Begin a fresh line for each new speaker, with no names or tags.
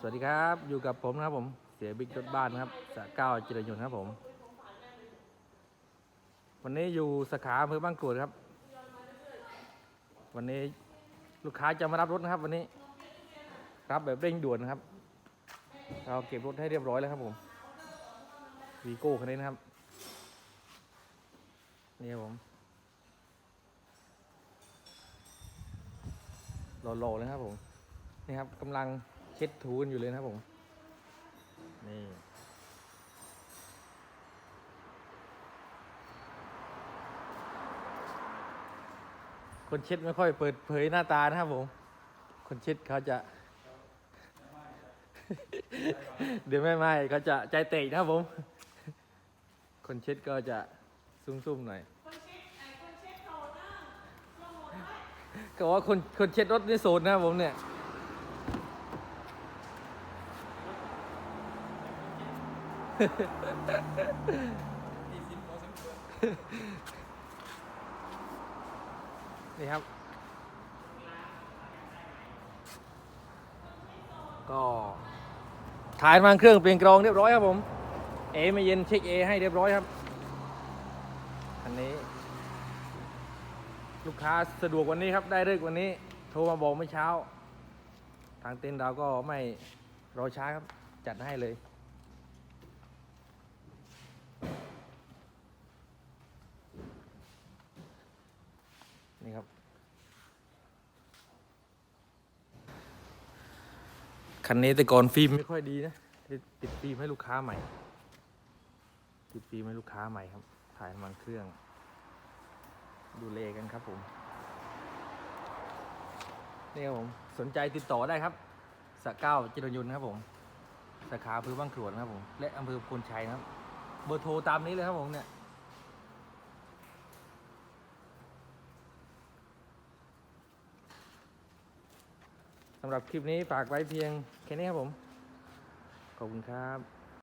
สวัสดีครับอยู่กับผมนะครับผมเสียบิ๊กรถบ้านครับสะเก้าจิรยุนต์ครับผม วันนี้อยู่สาขาอำเภอบ้านกรวดครับ วันนี้ลูกค้าจะมารับรถนะครับ วันนี้รับแบบเร่งด่วนนะครับ เราเก็บรถให้เรียบร้อยแล้วครับผมวีโก้คันนี้นะครับนี่ครับผมรอๆเลยครับผมนี่ครับกำลัง เช็ดถูกันอยู่เลยนะครับผม นี่ คนเช็ดไม่ค่อยเปิดเผยหน้าตานะครับผม คนเช็ดเขาจะ เดี๋ยวไม่ไม่เขาจะใจเตะนะครับผม คนเช็ดก็จะซุ่มๆหน่อยก็ว่าคนคนเช็ดรถนี่โซนนะครับผมเนี่ย นี่ครับ ก็ถ่ายมันเครื่องเปลี่ยนกรองเรียบร้อยครับผม เอไม่เย็นเช็คเอให้เรียบร้อยครับ อันนี้ ลูกค้าสะดวกวันนี้ครับ ได้เลิกวันนี้ โทรมาบอกเมื่อเช้า ทางเต็นท์เราก็ไม่รอช้าครับ จัดให้เลย นี่ครับ คันนี้แต่ก่อนฟิล์มไม่ค่อยดีนะ ติดฟิล์มให้ลูกค้าใหม่ ติดฟิล์มให้ลูกค้าใหม่ครับ ถ่ายมันเครื่อง ดูเลกันครับผม นี่ครับผม สนใจติดต่อได้ครับสะเก้าจิรยุนครับผม สาขาอำเภอบ้างขวดนะครับผม และอำเภอพลชัยนะครับ เบอร์โทรตามนี้เลยครับผมเนี่ยำหรับคลิปนี้ฝากไว้เพียงแค่นี้ครับผม ขอบคุณครับ